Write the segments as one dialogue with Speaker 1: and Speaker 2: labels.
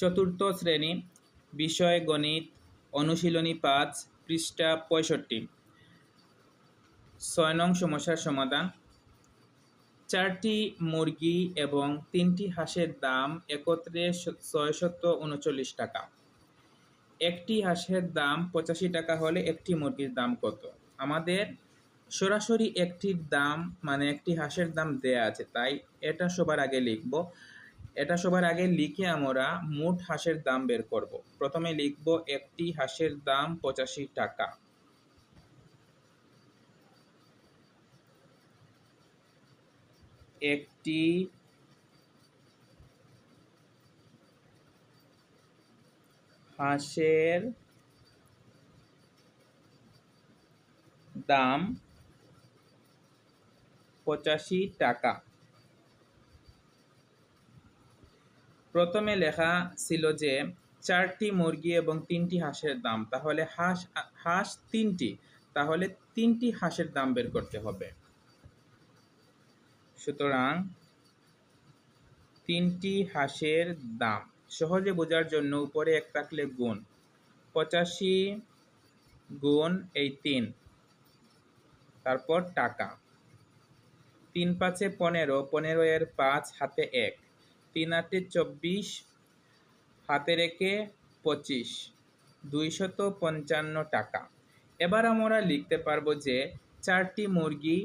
Speaker 1: চতুর্থ শ্রেণি, বিষয়, গণিত, অনুশীলনী পাঁচ, পৃষ্ঠা পঁয়ষট্টি। ছয় নং সমস্যার সমাধান। চারটি মুরগি এবং তিনটি হাঁসের দাম একত্রে ছয়শত উনচল্লিশ টাকা। একটি হাঁসের দাম পঁচাশি টাকা হলে একটি মুরগির দাম কত? আমাদের সরাসরি একটির দাম মানে একটি হাঁসের দাম দেয়া আছে, তাই এটা সবার আগে লিখব। এটা সবার আগে লিখে আমরা মোট হাঁসের দাম বের করব। প্রথমে লিখব একটি হাঁসের দাম পঁচাশি টাকা। একটি হাঁসের দাম পঁচাশি টাকা। প্রথমে লেখা ছিল যে, চারটি মুরগি এবং তিনটি হাঁসের দাম। তাহলে হাঁস হাঁস তিনটি, তাহলে তিনটি হাঁসের দাম বের করতে হবে। সুতরাং তিনটি হাঁসের দাম। সহজে বোঝার জন্য উপরে এক থাকলে গুণ। পঁচাশি গুণ এই তিন। তারপর টাকা। তিন পাঁচে পনেরো পনেরো এর পাঁচ, হাতে এক। তিন চব্বিশ হাতে রেখে পঁচিশ, দুইশত পঞ্চান্ন টাকা। এবার আমরা লিখতে পারব যে চারটি মুরগি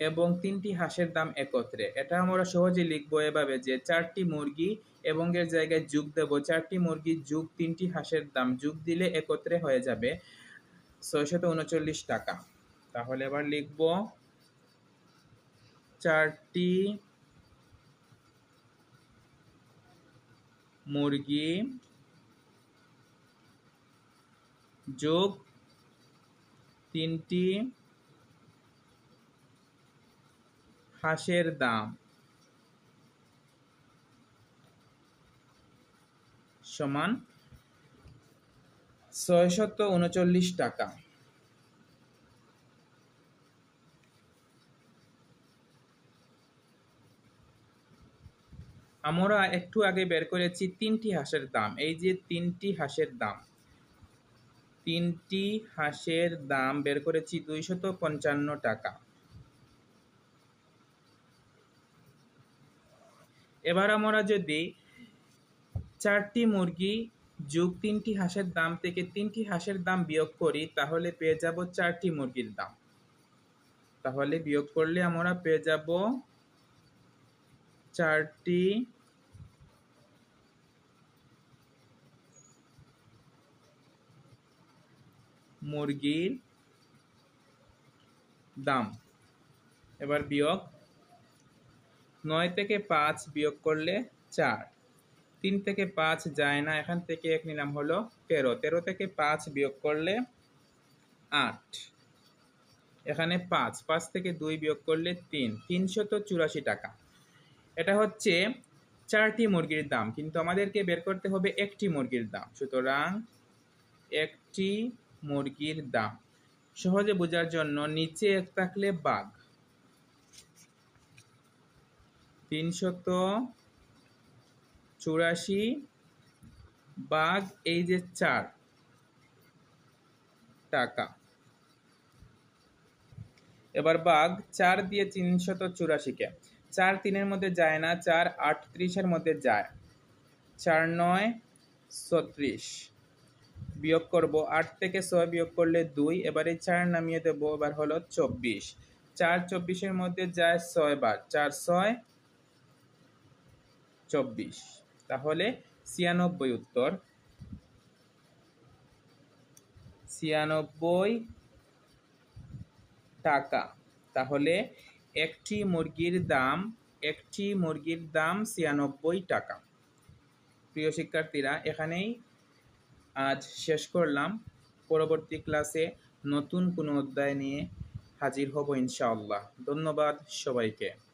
Speaker 1: এবং তিনটি হাঁসের দাম একত্রে। এটা আমরা সহজে লিখব এভাবে যে চারটি মুরগি এবং এর জায়গায় যুগ দেব। চারটি মুরগি যুগ, তিনটি হাঁসের দাম যুগ দিলে একত্রে হয়ে যাবে ছয়শত উনচল্লিশ টাকা। তাহলে এবার লিখব চারটি মুরগি যোগ তিনটি হাঁসের দাম সমান ছয়শত উনচল্লিশ টাকা। আমরা একটু আগে বের করেছি তিনটি হাঁসের দাম। এই যে তিনটি হাঁসের দাম। তিনটি হাঁসের দাম বের করেছি দুইশত পঞ্চান্ন টাকা। এবার আমরা যদি চারটি মুরগি যোগ তিনটি হাঁসের দাম থেকে তিনটি হাঁসের দাম বিয়োগ করি, তাহলে পেয়ে যাব চারটি মুরগির দাম। তাহলে বিয়োগ করলে আমরা পেয়ে যাব চারটি মুরগির দাম। এবার বিয়োগ। নয় থেকে পাঁচ বিয়োগ করলে চার। তিন থেকে পাঁচ যায় না, এখান থেকে এক নিলাম হলো তেরো। তেরো থেকে পাঁচ বিয়োগ করলে আট। এখানে পাঁচ পাঁচ থেকে দুই বিয়োগ করলে তিন। তিনশত চুরাশি টাকা। এটা হচ্ছে চারটি মুরগির দাম, কিন্তু আমাদেরকে বের করতে হবে একটি মুরগির দাম। সুতরাং একটি মুরগির দাম। সহজে বোঝার জন্য নিচে এক থাকলে বাঘ। তিনশত চুরাশি বাঘ, এই যে চার টাকা। এবার বাঘ চার দিয়ে তিনশত চুরাশিকে। চার তিনের মধ্যে যায় না, চার আটত্রিশের মধ্যে যায়। চার নয়, ছত্রিশ। বিয়োগ করব আট থেকে ছয় বিয়োগ করলে দুই, এবারে চার নামিয়ে দেব, এবার হলো চব্বিশ। চার চব্বিশের মধ্যে যায় ছয় বার চার, ছয়, চব্বিশ। তাহলে ছিয়ানব্বই উত্তর। ছিয়ানব্বই টাকা। তাহলে একটি মুরগির দাম, একটি মুরগির দাম ছিয়ানব্বই টাকা। প্রিয় শিক্ষার্থীরা, এখানেই আজ শেষ করলাম। পরবর্তী ক্লাসে নতুন কোনো অধ্যায় নিয়ে হাজির হব ইনশাআল্লাহ। ধন্যবাদ সবাইকে।